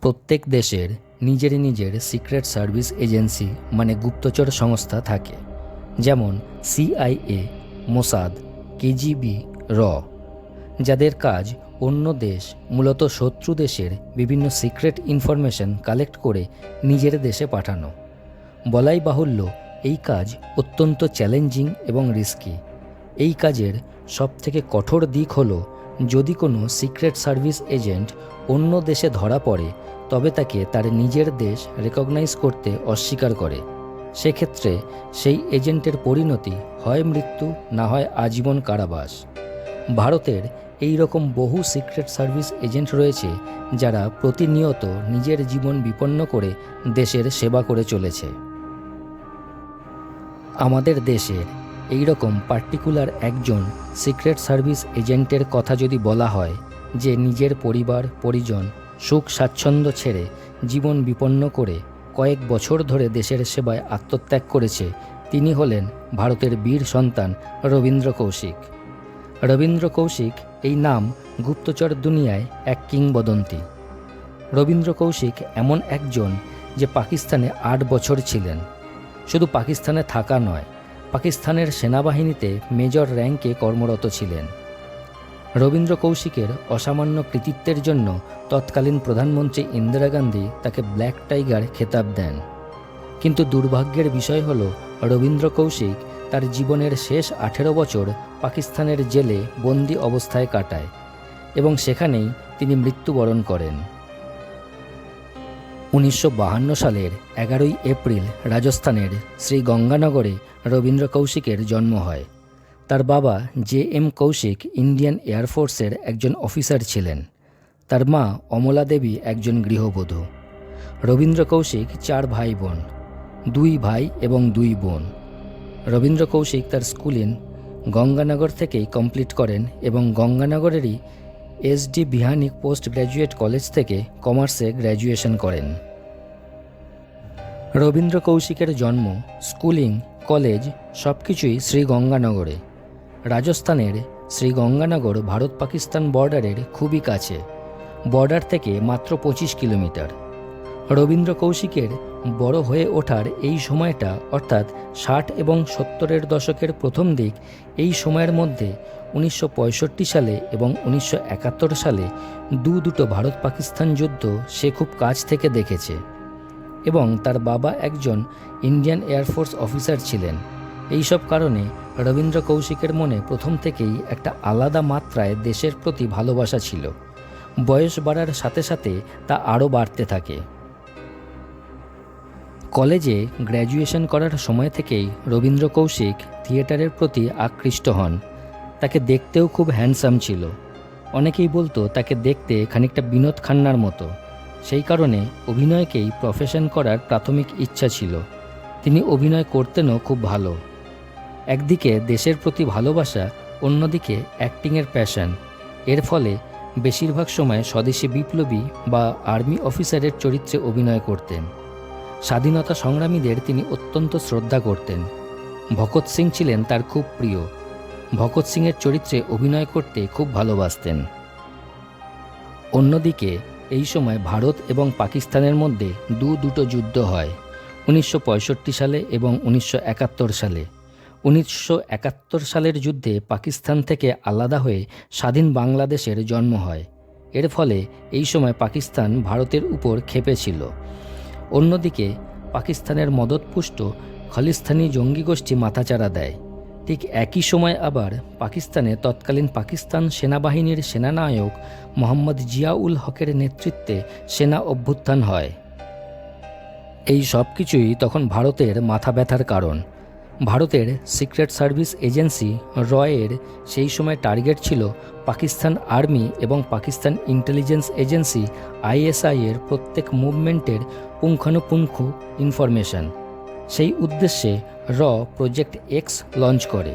প্রত্যেক দেশের নিজের নিজের সিক্রেট সার্ভিস এজেন্সি মানে গুপ্তচর সংস্থা থাকে। যেমন সিআইএ মোসাদ কেজিবি র। যাদের কাজ অন্য দেশ, মূলত শত্রু দেশের বিভিন্ন সিক্রেট ইনফরমেশন কালেক্ট করে নিজের দেশে পাঠানো। বলাই বাহুল্য, এই কাজ অত্যন্ত চ্যালেঞ্জিং এবং রিস্কি এই কাজের সবথেকে কঠোর দিক হলো, যদি কোনো সিক্রেট সার্ভিস এজেন্ট অন্য দেশে ধরা পড়ে তবে তাকে তার নিজের দেশ রেকগনাইজ করতে অস্বীকার করে। সেক্ষেত্রে সেই এজেন্টের পরিণতি হয় মৃত্যু, না হয় আজীবন কারাবাস। ভারতের এই রকম বহু সিক্রেট সার্ভিস এজেন্ট রয়েছে যারা প্রতিনিয়ত নিজের জীবন বিপন্ন করে দেশের সেবা করে চলেছে। আমাদের দেশের এই রকম পার্টিকুলার একজন সিক্রেট সার্ভিস এজেন্টের কথা যদি বলা হয় যে নিজের পরিবার, পরিজন সুখ স্বাচ্ছন্দ্য ছেড়ে জীবন বিপন্ন করে কয়েক বছর ধরে দেশের সেবায় আত্মত্যাগ করেছে তিনি হলেন ভারতের বীর সন্তান রবীন্দ্র কৌশিক। রবীন্দ্র কৌশিক এই নাম গুপ্তচর দুনিয়ায় এক কিংবদন্তি। রবীন্দ্র কৌশিক এমন একজন যে পাকিস্তানে আট বছর ছিলেন। শুধু পাকিস্তানে থাকা নয়, পাকিস্তানের সেনাবাহিনীতে মেজর র্যাঙ্কে কর্মরত ছিলেন। রবীন্দ্র কৌশিকের অসামান্য কৃতিত্বের জন্য তৎকালীন প্রধানমন্ত্রী ইন্দিরা গান্ধী তাকে ব্ল্যাক টাইগার খেতাব দেন। কিন্তু দুর্ভাগ্যের বিষয় হল, রবীন্দ্র কৌশিক তার জীবনের শেষ আঠেরো বছর পাকিস্তানের জেলে বন্দি অবস্থায় কাটায় এবং সেখানেই তিনি মৃত্যুবরণ করেন। উনিশশো সালের এগারোই এপ্রিল রাজস্থানের শ্রী গঙ্গানগরে রবীন্দ্র কৌশিকের জন্ম হয়। তার বাবা জে এম কৌশিক ইন্ডিয়ান এয়ারফোর্সের একজন অফিসার ছিলেন। তার মা অমলা দেবী একজন গৃহবধূ। রবীন্দ্র কৌশিক চার ভাই বোন, দুই ভাই এবং দুই বোন। রবীন্দ্র কৌশিক তার স্কুলিং গঙ্গানগর থেকেই কমপ্লিট করেন এবং গঙ্গানগরেরই SD Bihani post graduate college থেকে কমার্সে গ্র্যাজুয়েশন করেন। রবীন্দ্র কৌশিকের জন্ম স্কুলিং কলেজ সব কিছুই শ্রীগঙ্গানগরে। রাজস্থানের শ্রীগঙ্গানগর, ভারত পাকিস্তান বর্ডারের খুবই কাছে। বর্ডার থেকে মাত্র পঁচিশ কিলোমিটার। রবীন্দ্র কৌশিকের বড় হয়ে ওঠার এই সময়টা, অর্থাৎ ষাট এবং সত্তরের দশকের প্রথম দিক, এই সময়ের মধ্যে উনিশশো পঁয়ষট্টি সালে এবং উনিশশো একাত্তর সালে দু দুটো ভারত পাকিস্তান যুদ্ধ সে খুব কাছ থেকে দেখেছে। এবং তার বাবা একজন ইন্ডিয়ান এয়ারফোর্স অফিসার ছিলেন। এই সব কারণে রবীন্দ্র কৌশিকের মনে প্রথম থেকেই একটা আলাদা মাত্রায় দেশের প্রতি ভালোবাসা ছিল। বয়স বাড়ার সাথে সাথে তা আরও বাড়তে থাকে। কলেজে গ্র্যাজুয়েশন করার সময় থেকেই রবীন্দ্র কৌশিক থিয়েটারের প্রতি আকৃষ্ট হন। তাকে দেখতেও খুব হ্যান্ডসাম ছিল। অনেকেই বলতো তাকে দেখতে খানিকটা বিনোদ খান্নার মতো। সেই কারণে অভিনয়কেই প্রফেশন করার প্রাথমিক ইচ্ছা ছিল। তিনি অভিনয় করতেনও খুব ভালো। একদিকে দেশের প্রতি ভালোবাসা, অন্যদিকে অ্যাক্টিংয়ের প্যাশন। এর ফলে বেশিরভাগ সময় স্বদেশী বিপ্লবী বা আর্মি অফিসারের চরিত্রে অভিনয় করতেন। স্বাধীনতা সংগ্রামীদের তিনি অত্যন্ত শ্রদ্ধা করতেন। ভগৎ সিং ছিলেন তার খুব প্রিয়। ভগৎ সিংয়ের চরিত্রে অভিনয় করতে খুব ভালোবাসতেন। অন্যদিকে, এই সময় ভারত এবং পাকিস্তানের মধ্যে দু দুটো যুদ্ধ হয়, উনিশশো পঁয়ষট্টি সালে এবং উনিশশো একাত্তর সালে। উনিশশো একাত্তর সালের যুদ্ধে পাকিস্তান থেকে আলাদা হয়ে স্বাধীন বাংলাদেশের জন্ম হয়। এর ফলে এই সময় পাকিস্তান ভারতের উপর খেপেছিল অন্যদিকে, পাকিস্তানের মদতপুষ্ট খলিস্তানি জঙ্গি গোষ্ঠী মাথাচাড়া দেয়। ঠিক একই সময় আবার পাকিস্তানে তৎকালীন পাকিস্তান সেনাবাহিনীর সেনানায়ক মোহাম্মদ জিয়াউল হকের নেতৃত্বে সেনা অভ্যুত্থান হয়। এই সব কিছুই তখন ভারতের মাথা ব্যথার কারণ। ভারতের সিক্রেট সার্ভিস এজেন্সি রয়ের সেই সময় টার্গেট ছিল পাকিস্তান আর্মি এবং পাকিস্তান ইন্টেলিজেন্স এজেন্সি আইএসআই এর প্রত্যেক মুভমেন্টের পুঙ্খানুপুঙ্খ ইনফরমেশন। সেই উদ্দেশ্যে র প্রজেক্ট এক্স লঞ্চ করে।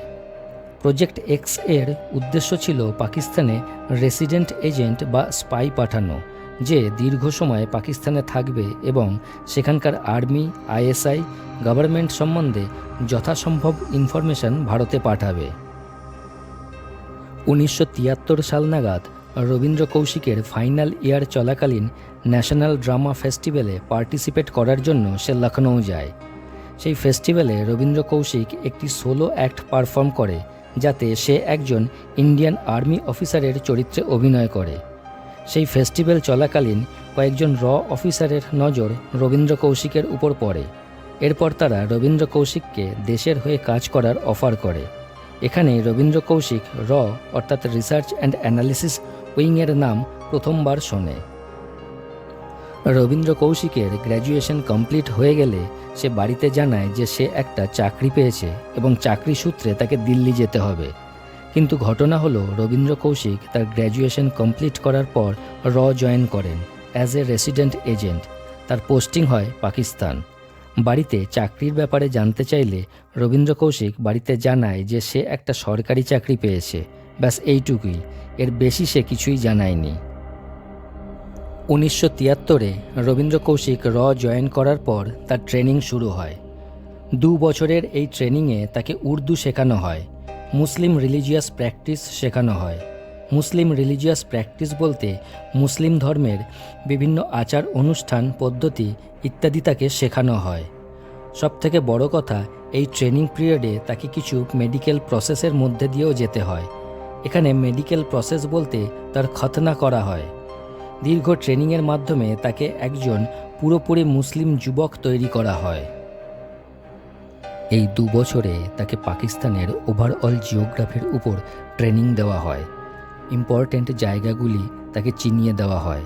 প্রজেক্ট এক্সের উদ্দেশ্য ছিল পাকিস্তানে রেসিডেন্ট এজেন্ট বা স্পাই পাঠানো। যে দীর্ঘ সময় পাকিস্তানে থাকবে এবং সেখানকার আর্মি, আইএসআই, গভর্নমেন্ট সম্বন্ধে যথাসম্ভব ইনফরমেশন ভারতে পাঠাবে। উনিশশো তিয়াত্তর সাল নাগাদ রবীন্দ্র কৌশিকের ফাইনাল ইয়ার চলাকালীন ন্যাশনাল ড্রামা ফেস্টিভ্যালে পার্টিসিপেট করার জন্য সে লখনৌ যায়। সেই ফেস্টিভ্যালে রবীন্দ্র কৌশিক একটি সোলো অ্যাক্ট পারফর্ম করে, যাতে সে একজন ইন্ডিয়ান আর্মি অফিসারের চরিত্রে অভিনয় করে। সেই ফেস্টিভ্যাল চলাকালীন কয়েকজন র অফিসারের নজর রবীন্দ্র কৌশিকের উপর পড়ে। এরপর তারা রবীন্দ্র কৌশিককে দেশের হয়ে কাজ করার অফার করে। এখানে রবীন্দ্র কৌশিক র অর্থাৎ রিসার্চ অ্যান্ড অ্যানালিসিস উইংয়ের নাম প্রথমবার শোনে। রবীন্দ্র কৌশিকের গ্র্যাজুয়েশন কমপ্লিট হয়ে গেলে সে বাড়িতে জানায় যে সে একটা চাকরি পেয়েছে এবং চাকরি সূত্রে তাকে দিল্লি যেতে হবে। কিন্তু ঘটনা হলো, রবীন্দ্র কৌশিক তার গ্র্যাজুয়েশন কমপ্লিট করার পর র জয়েন করেন অ্যাজ এ রেসিডেন্ট এজেন্ট তার পোস্টিং হয় পাকিস্তান। বাড়িতে চাকরির ব্যাপারে জানতে চাইলে রবীন্দ্র কৌশিক বাড়িতে জানায় যে সে একটা সরকারি চাকরি পেয়েছে। ব্যাস এইটুকুই। এর বেশি সে কিছুই জানায়নি। উনিশশো তিয়াত্তরে রবীন্দ্র কৌশিক র জয়েন করার পর তার ট্রেনিং শুরু হয়। দু বছরের এই ট্রেনিংয়ে তাকে উর্দু শেখানো হয়। মুসলিম রিলিজিয়াস প্র্যাকটিস শেখানো হয়। মুসলিম রিলিজিয়াস প্র্যাকটিস বলতে মুসলিম ধর্মের বিভিন্ন আচার, অনুষ্ঠান, পদ্ধতি ইত্যাদি তাকে শেখানো হয়। সবথেকে বড় কথা, এই ট্রেনিং পিরিয়ডে তাকে কিছু মেডিকেল প্রসেসের মধ্যে দিয়েও যেতে হয়। এখানে মেডিকেল প্রসেস বলতে তার খতনা করা হয়। দীর্ঘ ট্রেনিংয়ের মাধ্যমে তাকে একজন পুরোপুরি মুসলিম যুবক তৈরি করা হয়। এই দু বছরে তাকে পাকিস্তানের ওভারঅল জিওগ্রাফির উপর ট্রেনিং দেওয়া হয়। ইম্পর্ট্যান্ট জায়গাগুলি তাকে চিনিয়ে দেওয়া হয়।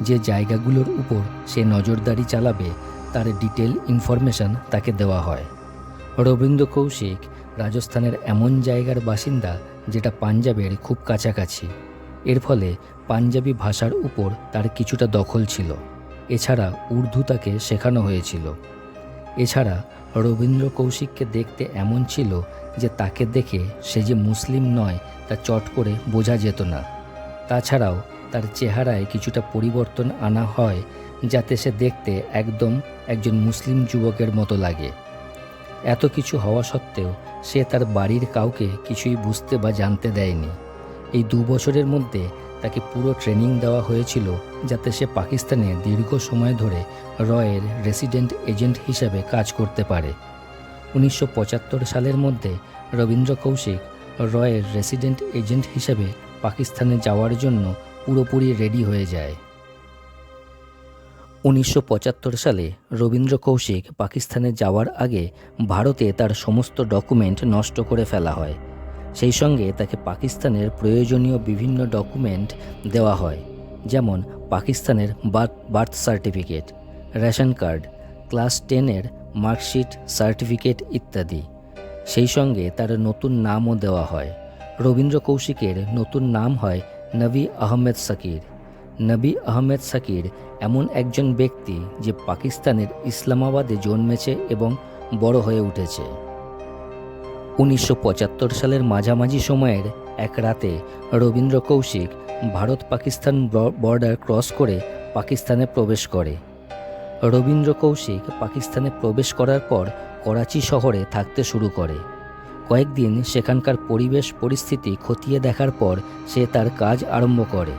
যে জায়গাগুলোর উপর সে নজরদারি চালাবে, তার ডিটেল ইনফরমেশন তাকে দেওয়া হয়। রবীন্দ্র কৌশিক রাজস্থানের এমন জায়গার বাসিন্দা যেটা পাঞ্জাবের খুব কাছাকাছি। এর ফলে পাঞ্জাবি ভাষার উপর তার কিছুটা দখল ছিল। এছাড়া উর্দু তাকে শেখানো হয়েছিল। এছাড়া রবীন্দ্র কৌশিককে দেখতে এমন ছিল যে তাকে দেখে সে যে মুসলিম নয় তা চট করে বোঝা যেত না। তাছাড়াও তার চেহারায় কিছুটা পরিবর্তন আনা হয় যাতে সে দেখতে একদম একজন মুসলিম যুবকের মতো লাগে। এত কিছু হওয়া সত্ত্বেও সে তার বাড়ির কাউকে কিছুই বুঝতে বা জানতে দেয়নি। এই দু বছরের মধ্যে তাকে পুরো ট্রেনিং দেওয়া হয়েছিল যাতে সে পাকিস্তানে দীর্ঘ সময় ধরে রয়ের রেসিডেন্ট এজেন্ট হিসেবে কাজ করতে পারে। উনিশশো পঁচাত্তর সালের মধ্যে রবীন্দ্র কৌশিক রয়ের রেসিডেন্ট এজেন্ট হিসেবে পাকিস্তানে যাওয়ার জন্য পুরোপুরি রেডি হয়ে যায়। উনিশশো পঁচাত্তর সালে রবীন্দ্র কৌশিক পাকিস্তানে যাওয়ার আগে ভারতে তার সমস্ত ডকুমেন্ট নষ্ট করে ফেলা হয়। সেই সঙ্গে তাকে পাকিস্তানের প্রয়োজনীয় বিভিন্ন ডকুমেন্ট দেওয়া হয়, যেমন পাকিস্তানের birth certificate, ration card, class টেনের মার্কশিট সার্টিফিকেট ইত্যাদি। সেই সঙ্গে তার নতুন নামও দেওয়া হয়। রবীন্দ্র কৌশিকের নতুন নাম হয় নবী আহমেদ সাকির। নবী আহমেদ সাকির এমন একজন ব্যক্তি যে পাকিস্তানের ইসলামাবাদে জন্মেছে এবং বড় হয়ে উঠেছে। উনিশশো পঁচাত্তর সালের মাঝামাঝি সময়ের এক রাতে রবীন্দ্র কৌশিক ভারত পাকিস্তান বর্ডার ক্রস করে পাকিস্তানে প্রবেশ করে। রবীন্দ্র কৌশিক পাকিস্তানে প্রবেশ করার পর করাচি শহরে থাকতে শুরু করে। কয়েকদিন সেখানকার পরিবেশ পরিস্থিতি খতিয়ে দেখার পর সে তার কাজ আরম্ভ করে।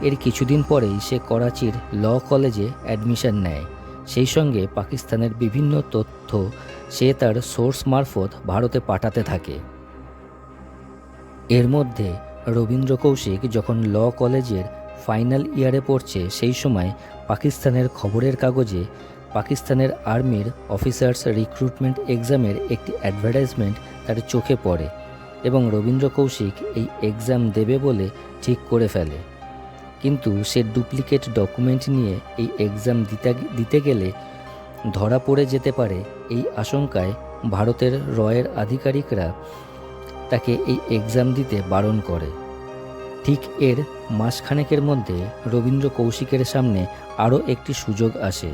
এর কিছুদিন পরেই সে করাচির ল কলেজে অ্যাডমিশন নেয়। সেই সঙ্গে পাকিস্তানের বিভিন্ন তথ্য সে তার সোর্স মারফত ভারতে পাঠাতে থাকে। এর মধ্যে রবীন্দ্র কৌশিক যখন ল কলেজের ফাইনাল ইয়ারে পড়ছে, সেই সময় পাকিস্তানের খবরের কাগজে পাকিস্তানের আর্মির অফিসার্স রিক্রুটমেন্ট এক্সামের একটি অ্যাডভার্টাইজমেন্ট তার চোখে পড়ে এবং রবীন্দ্র কৌশিক এই এক্সাম দেবে বলে ঠিক করে ফেলে। কিন্তু সে ডুপ্লিকেট ডকুমেন্ট নিয়ে এই এক্সাম দিতে দিতে গেলে ধরা পড়ে যেতে পারে এই আশঙ্কায় ভারতের রয়ের আধিকারিকরা তাকে এই এক্সাম দিতে বারণ করে। ঠিক এর মাসখানেকের মধ্যে রবীন্দ্র কৌশিকের সামনে আরও একটি সুযোগ আসে,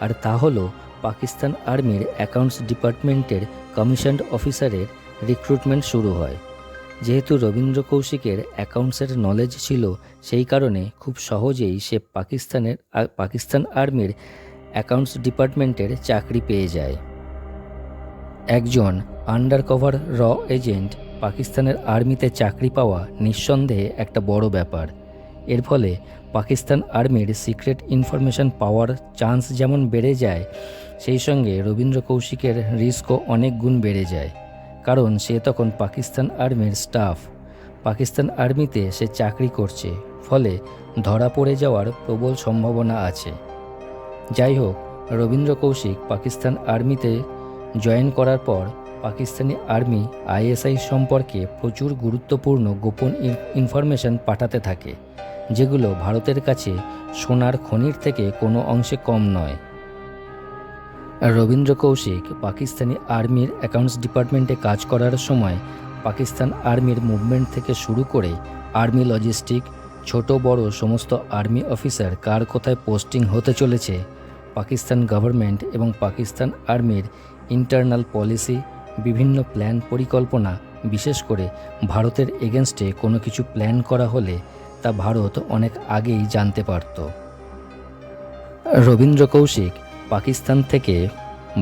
আর তা হল পাকিস্তান আর্মির অ্যাকাউন্টস ডিপার্টমেন্টের কমিশনড অফিসারের রিক্রুটমেন্ট শুরু হয়। যেহেতু রবীন্দ্র কৌশিকের অ্যাকাউন্টসের নলেজ ছিল, সেই কারণে খুব সহজেই সে পাকিস্তানের পাকিস্তান আর্মির অ্যাকাউন্টস ডিপার্টমেন্টের চাকরি পেয়ে যায়। একজন আন্ডারকভার র এজেন্ট পাকিস্তানের আর্মিতে চাকরি পাওয়া নিঃসন্দেহে একটা বড় ব্যাপার। এর ফলে পাকিস্তান আর্মির সিক্রেট ইনফরমেশন পাওয়ার চান্স যেমন বেড়ে যায়, সেই সঙ্গে রবীন্দ্র কৌশিকের রিস্কও অনেক গুণ বেড়ে যায়। কারণ সে তখন পাকিস্তান আর্মির স্টাফ পাকিস্তান আর্মিতে সে চাকরি করছে, ফলে ধরা পড়ে যাওয়ার প্রবল সম্ভাবনা আছে। যাই হোক, রবীন্দ্র কৌশিক পাকিস্তান আর্মিতে জয়েন করার পর পাকিস্তানি আর্মি আইএসআই সম্পর্কে প্রচুর গুরুত্বপূর্ণ গোপন ইন- ইনফরমেশন পাঠাতে থাকে, যেগুলো ভারতের কাছে সোনার খনির থেকে কোনো অংশে কম নয়। রবীন্দ্র কৌশিক পাকিস্তানি আর্মির অ্যাকাউন্টস ডিপার্টমেন্টে কাজ করার সময় পাকিস্তান আর্মির মুভমেন্ট থেকে শুরু করে আর্মি লজিস্টিক, ছোট বড় সমস্ত আর্মি অফিসার কার কোথায় পোস্টিং হতে চলেছে পাকিস্তান গভর্নমেন্ট এবং পাকিস্তান আর্মির ইন্টারনাল পলিসি, বিভিন্ন প্ল্যান পরিকল্পনা, বিশেষ করে ভারতের এগেনস্টে কোনো কিছু প্ল্যান করা হলে তা ভারত অনেক আগেই জানতে পারত। রবীন্দ্র কৌশিক পাকিস্তান থেকে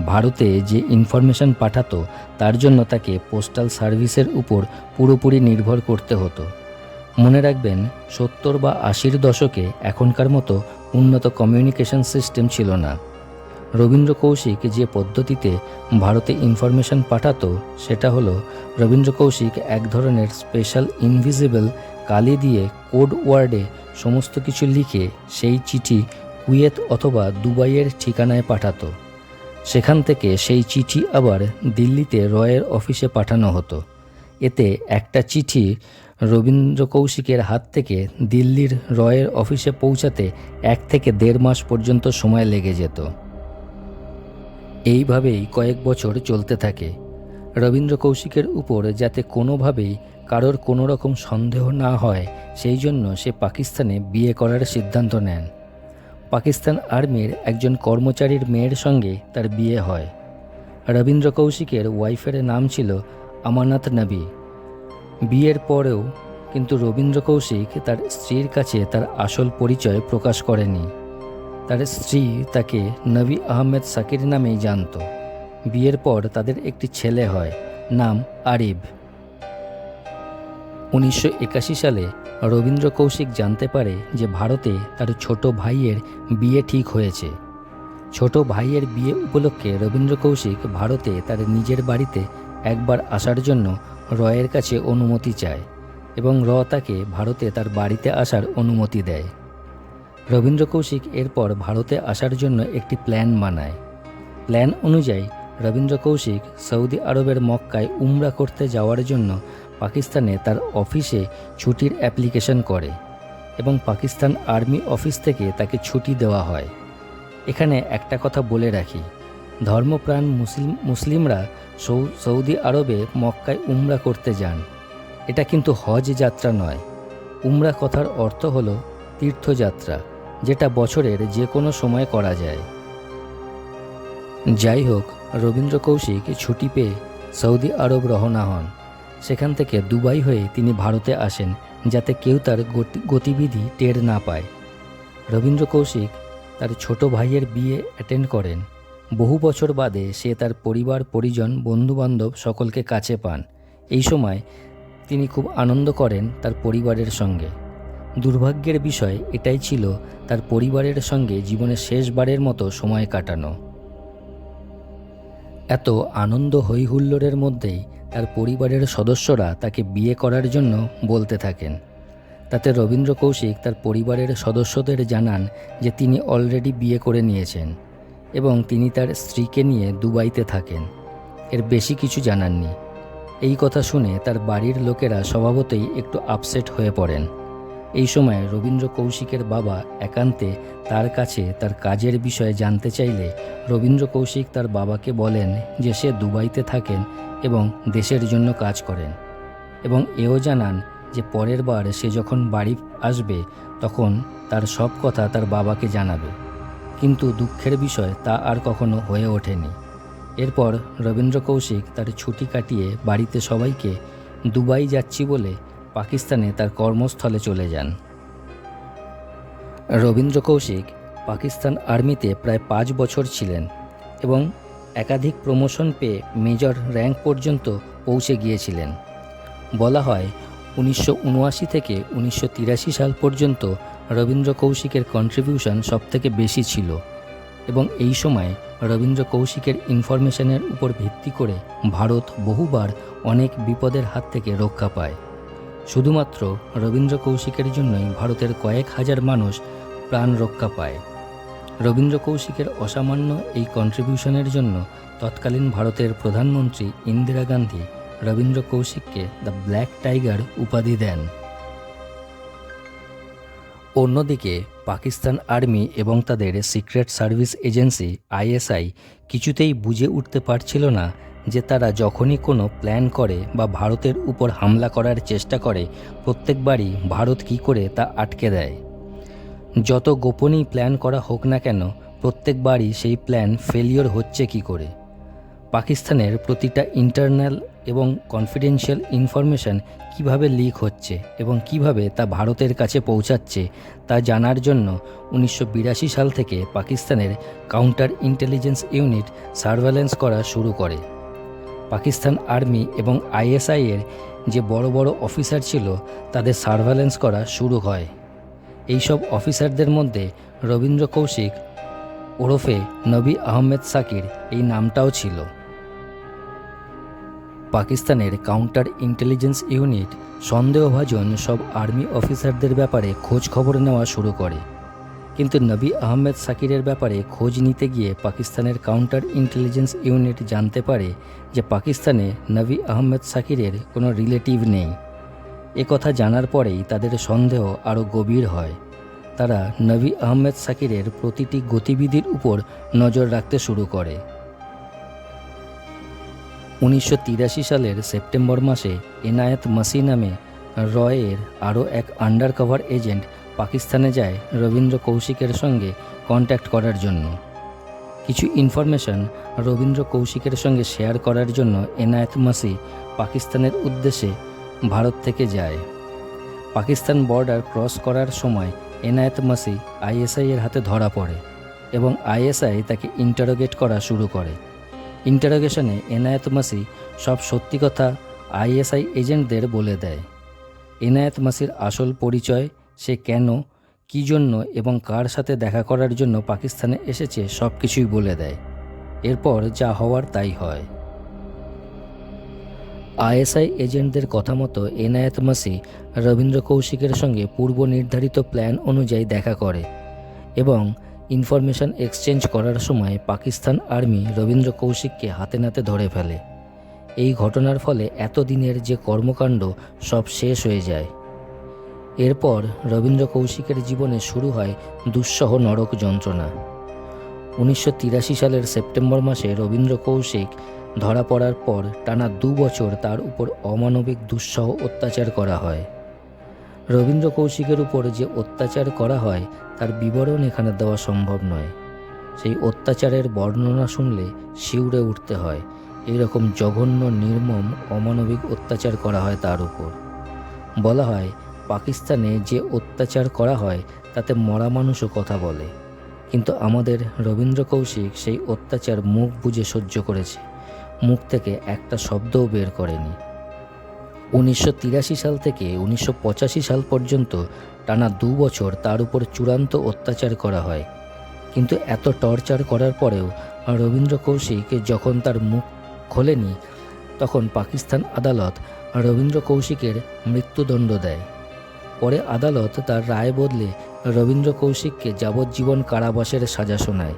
ভারতে যে ইনফরমেশন পাঠাতো, তার জন্য তাকে পোস্টাল সার্ভিসের উপর পুরোপুরি নির্ভর করতে হতো। মনে রাখবেন, সত্তর বা আশির দশকে এখনকার মতো উন্নত কমিউনিকেশন সিস্টেম ছিল না। রবীন্দ্র কৌশিক যে পদ্ধতিতে ভারতে ইনফরমেশন পাঠাতো, সেটা হলো রবীন্দ্র কৌশিক এক ধরনের স্পেশাল ইনভিজিবল কালি দিয়ে কোড ওয়ার্ডে সমস্ত কিছু লিখে সেই চিঠি কুয়েত অথবা দুবাইয়ের ঠিকানায় পাঠাতো। সেখান থেকে সেই চিঠি আবার দিল্লিতে রয়ের অফিসে পাঠানো হতো। এতে একটা চিঠি রবীন্দ্র কৌশিকের হাত থেকে দিল্লির রয়ের অফিসে পৌঁছাতে এক থেকে দেড় মাস পর্যন্ত সময় লেগে যেত। এইভাবেই কয়েক বছর চলতে থাকে। রবীন্দ্র কৌশিকের উপর যাতে কোনোভাবেই কারোর কোনো রকম সন্দেহ না হয়, সেই জন্য সে পাকিস্তানে বিয়ে করার সিদ্ধান্ত নেন। পাকিস্তান আর্মির একজন কর্মচারীর মেয়ের সঙ্গে তার বিয়ে হয়। রবীন্দ্র কৌশিকের ওয়াইফের নাম ছিল আমানত নবী। বিয়ের পরেও কিন্তু রবীন্দ্র কৌশিক তার স্ত্রীর কাছে তার আসল পরিচয় প্রকাশ করেনি। তার স্ত্রী তাকে নবী আহমেদ সাকির নামেই জানত। বিয়ের পর তাদের একটি ছেলে হয়, নাম আরিব উনিশশো একাশি সালে রবীন্দ্র কৌশিক জানতে পারে যে ভারতে তার ছোট ভাইয়ের বিয়ে ঠিক হয়েছে। ছোট ভাইয়ের বিয়ে উপলক্ষে রবীন্দ্র কৌশিক ভারতে তার নিজের বাড়িতে একবার আসার জন্য রয়ের কাছে অনুমতি চায় এবং র তাকে ভারতে তার বাড়িতে আসার অনুমতি দেয়। রবীন্দ্র কৌশিক এরপর ভারতে আসার জন্য একটি প্ল্যান বানায়। প্ল্যান অনুযায়ী, রবীন্দ্র কৌশিক সৌদি আরবের মক্কায় উমরা করতে যাওয়ার জন্য পাকিস্তানে তার অফিসে ছুটির অ্যাপ্লিকেশন করে এবং পাকিস্তান আর্মি অফিস থেকে তাকে ছুটি দেওয়া হয়। এখানে একটা কথা বলে রাখি ধর্মপ্রাণ মুসলিম, মুসলিমরা সৌদি আরবে মক্কায় উমরা করতে যান। এটা কিন্তু হজ যাত্রা নয়। উমরা কথার অর্থ হলো তীর্থযাত্রা, যেটা বছরের যে কোনো সময় করা যায়। যাই হোক রবীন্দ্র কৌশিক ছুটি পেয়ে সৌদি আরব রওনা হন। সেখান থেকে দুবাই হয়ে তিনি ভারতে আসেন, যাতে কেউ তার গতি- গতিবিধি টের না পায়। রবীন্দ্র কৌশিক তার ছোট ভাইয়ের বিয়ে অ্যাটেন্ড করেন। বহু বছর বাদে সে তার পরিবার, পরিজন, বন্ধুবান্ধব সকলকে কাছে পান। এই সময় তিনি খুব আনন্দ করেন তার পরিবারের সঙ্গে। দুর্ভাগ্যের বিষয় এটাই ছিল তার পরিবারের সঙ্গে জীবনের শেষবারের মতো সময় কাটানো। এত আনন্দ হৈহুল্লোড়ের মধ্যেই তার পরিবারের সদস্যরা তাকে বিয়ে করার জন্য বলতে থাকেন। তাতে রবীন্দ্র কৌশিক তার পরিবারের সদস্যদের জানান যে তিনি অলরেডি বিয়ে করে নিয়েছেন। এবং তিনি তার স্ত্রীকে নিয়ে দুবাইতে থাকেন। এর বেশি কিছু জানাননি। এই কথা শুনে তার বাড়ির লোকেরা স্বভাবতই একটু আপসেট হয়ে পড়েন। এই সময় রবীন্দ্র কৌশিকের বাবা একান্তে তার কাছে তার কাজের বিষয়ে জানতে চাইলে রবীন্দ্র কৌশিক তার বাবাকে বলেন যে সে দুবাইতে থাকেন এবং দেশের জন্য কাজ করেন। এবং এও জানান যে পরের বার সে যখন বাড়ি আসবে, তখন তার সব কথা তার বাবাকে জানাবে। কিন্তু দুঃখের বিষয় তা আর কখনো হয়ে ওঠেনি। এরপর রবীন্দ্র কৌশিক তার ছুটি কাটিয়ে বাড়িতে সবাইকে দুবাই যাচ্ছি বলে পাকিস্তানে তার কর্মস্থলে চলে যান। রবীন্দ্র কৌশিক পাকিস্তান আর্মিতে প্রায় পাঁচ বছর ছিলেন এবং একাধিক প্রমোশন পেয়ে মেজর র্যাঙ্ক পর্যন্ত পৌঁছে গিয়েছিলেন। বলা হয় উনিশশো উনআশি থেকে উনিশশো তিরাশি সাল পর্যন্ত রবীন্দ্র কৌশিকের কন্ট্রিবিউশন সবথেকে বেশি ছিল এবং এই সময় রবীন্দ্র কৌশিকের ইনফরমেশনের উপর ভিত্তি করে ভারত বহুবার অনেক বিপদের হাত থেকে রক্ষা পায়। শুধুমাত্র রবীন্দ্র কৌশিকের জন্যই ভারতের কয়েক হাজার মানুষ প্রাণ রক্ষা পায়। রবীন্দ্র কৌশিকের অসামান্য এই কন্ট্রিবিউশনের জন্য তৎকালীন ভারতের প্রধানমন্ত্রী ইন্দিরা গান্ধী রবীন্দ্র কৌশিককে দ্য ব্ল্যাক টাইগার উপাধি দেন। অন্যদিকে, পাকিস্তান আর্মি এবং তাদের সিক্রেট সার্ভিস এজেন্সি আইএসআই কিছুতেই বুঝে উঠতে পারছিল না যে তারা যখনই কোনো প্ল্যান করে বা ভারতের উপর হামলা করার চেষ্টা করে, প্রত্যেকবারই ভারত কী করে তা আটকে দেয়। যত গোপনই প্ল্যান করা হোক না কেন, প্রত্যেকবারই সেই প্ল্যান ফেলিওর হচ্ছে কি করে। পাকিস্তানের প্রতিটা ইন্টারনাল এবং কনফিডেন্সিয়াল ইনফরমেশন কীভাবে লিক হচ্ছে এবং কীভাবে তা ভারতের কাছে পৌঁছাচ্ছে তা জানার জন্য উনিশশো বিরাশি সাল থেকে পাকিস্তানের কাউন্টার ইন্টেলিজেন্স ইউনিট সার্ভেলেন্স করা শুরু করে। পাকিস্তান আর্মি এবং আইএসআই এর যে বড় বড় অফিসার ছিল, তাদের সার্ভেলেন্স করা শুরু হয়। এইসব অফিসারদের মধ্যে রবীন্দ্র কৌশিক ওরফে নবী আহমেদ সাকির এই নামটাও ছিল। পাকিস্তানের কাউন্টার ইন্টেলিজেন্স ইউনিট সন্দেহভাজন সব আর্মি অফিসারদের ব্যাপারে খোঁজ খবর নেওয়া শুরু করে। কিন্তু নবী আহমেদ সাকিরের ব্যাপারে খোঁজ নিতে গিয়ে পাকিস্তানের কাউন্টার ইন্টেলিজেন্স ইউনিট জানতে পারে যে পাকিস্তানে নবী আহমেদ সাকিরের কোনো রিলেটিভ নেই। কথা জানার পরেই তাদের সন্দেহ আরও গভীর হয়। তারা নবী আহমেদ সাকিরের প্রতিটি গতিবিধির উপর নজর রাখতে শুরু করে। উনিশশো তিরাশি সালের সেপ্টেম্বর মাসে এনায়েত মাসি নামে রয়ের আরও এক আন্ডার কভার এজেন্ট পাকিস্তানে যায় রবীন্দ্র কৌশিকের সঙ্গে কন্ট্যাক্ট করার জন্য। কিছু ইনফরমেশন রবীন্দ্র কৌশিকের সঙ্গে শেয়ার করার জন্য এনায়েত মাসি পাকিস্তানের উদ্দেশ্যে ভারত থেকে যায়। পাকিস্তান বর্ডার ক্রস করার সময় এনায়েত মাসি আইএসআই এর হাতে ধরা পড়ে এবং আইএসআই তাকে ইন্টারোগেট করা শুরু করে। ইন্টারোগেশনে এনায়েত মাসি সব সত্যি কথা আইএসআই এজেন্টদের বলে দেয়। এনায়েত মাসির আসল পরিচয়, সে কেন, কী জন্য এবং কার সাথে দেখা করার জন্য পাকিস্তানে এসেছে সব কিছুই বলে দেয়। এরপর যা হওয়ার তাই হয়। আইএসআই এজেন্টদের কথা মতো এনায়েত মাসি রবীন্দ্র কৌশিকের সঙ্গে পূর্ব নির্ধারিত প্ল্যান অনুযায়ী দেখা করে এবং ইনফরমেশন এক্সচেঞ্জ করার সময় পাকিস্তান আর্মি রবীন্দ্র কৌশিককে হাতে নাতে ধরে ফেলে। এই ঘটনার ফলে এতদিনের যে কর্মকাণ্ড সব শেষ হয়ে যায়। এরপর রবীন্দ্র কৌশিকের জীবনে শুরু হয় দুঃসহ নরক যন্ত্রণা। উনিশশো তিরাশি সালের সেপ্টেম্বর মাসে রবীন্দ্র কৌশিক ধরা পড়ার পর টানা দু বছর তার উপর অমানবিক দুঃসহ অত্যাচার করা হয়। রবীন্দ্র কৌশিকের উপর যে অত্যাচার করা হয় তার বিবরণ এখানে দেওয়া সম্ভব নয়। সেই অত্যাচারের বর্ণনা শুনলে শিউরে উঠতে হয়। এরকম জঘন্য, নির্মম, অমানবিক অত্যাচার করা হয় তার উপর। বলা হয়, পাকিস্তানে যে অত্যাচার করা হয়, তাতে মরা মানুষও কথা বলে। কিন্তু আমাদের রবীন্দ্র কৌশিক সেই অত্যাচার মুখ বুঝে সহ্য করেছে। মুখ থেকে একটা শব্দও বের করেনি। উনিশশো তিরাশি সাল থেকে উনিশশো পঁচাশি সাল পর্যন্ত টানা দু বছর তার উপর চূড়ান্ত অত্যাচার করা হয়। কিন্তু এত টর্চার করার পরেও রবীন্দ্র কৌশিক যখন তার মুখ খোলেনি, তখন পাকিস্তান আদালত রবীন্দ্র কৌশিকের মৃত্যুদণ্ড দেয়। পরে আদালত তার রায় বদলে রবীন্দ্র কৌশিককে যাবজ্জীবন কারাবাসের সাজা শোনায়।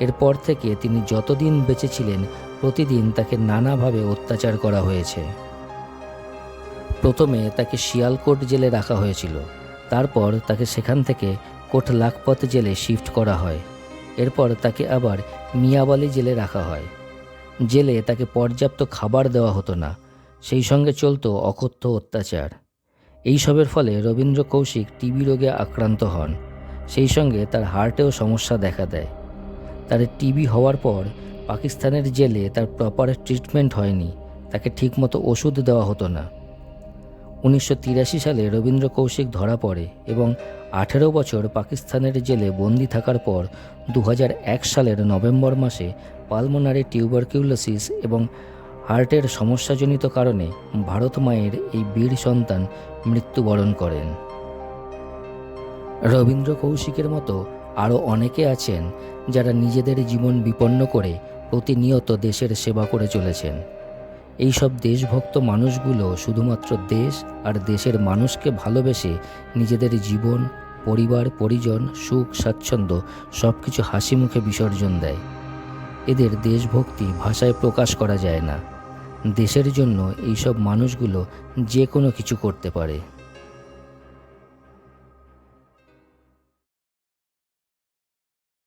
এরপর থেকে তিনি যতদিন বেঁচে ছিলেন, প্রতিদিন তাকে নানাভাবে অত্যাচার করা হয়েছে। প্রথমে তাকে শিয়ালকোট জেলে রাখা হয়েছিল। তারপর তাকে সেখান থেকে কোট লাখপত জেলে শিফট করা হয়। এরপর তাকে আবার মিয়াবালি জেলে রাখা হয়। জেলে তাকে পর্যাপ্ত খাবার দেওয়া হতো না, সেই সঙ্গে চলতো অকথ্য অত্যাচার। এইসবের ফলে রবীন্দ্র কৌশিক টিবি রোগে আক্রান্ত হন, সেই সঙ্গে তার হার্টেও সমস্যা দেখা দেয়। তার টিবি হওয়ার পর পাকিস্তানের জেলে তার প্রপার ট্রিটমেন্ট হয়নি, তাকে ঠিকমতো ওষুধ দেওয়া হতো না। উনিশশো তিরাশি সালে রবীন্দ্র কৌশিক ধরা পড়ে এবং আঠেরো বছর পাকিস্তানের জেলে বন্দি থাকার পর দু হাজার এক সালের নভেম্বর মাসে পালমোনারি টিউবারকিউলোসিস এবং হার্টের সমস্যাজনিত কারণে ভারত মায়ের এই বীর সন্তান মৃত্যুবরণ করেন। রবীন্দ্র কৌশিকের মতো আরও অনেকে আছেন যারা নিজেদের জীবন বিপন্ন করে প্রতিনিয়ত দেশের সেবা করে চলেছেন। এইসব দেশভক্ত মানুষগুলো শুধুমাত্র দেশ আর দেশের মানুষকে ভালোবেসে নিজেদের জীবন, পরিবার, পরিজন, সুখ, স্বাচ্ছন্দ্য সব কিছু হাসি মুখে বিসর্জন দেয়। এদের দেশভক্তি ভাষায় প্রকাশ করা যায় না। দেশের জন্য এইসব মানুষগুলো যে কোনো কিছু করতে পারে।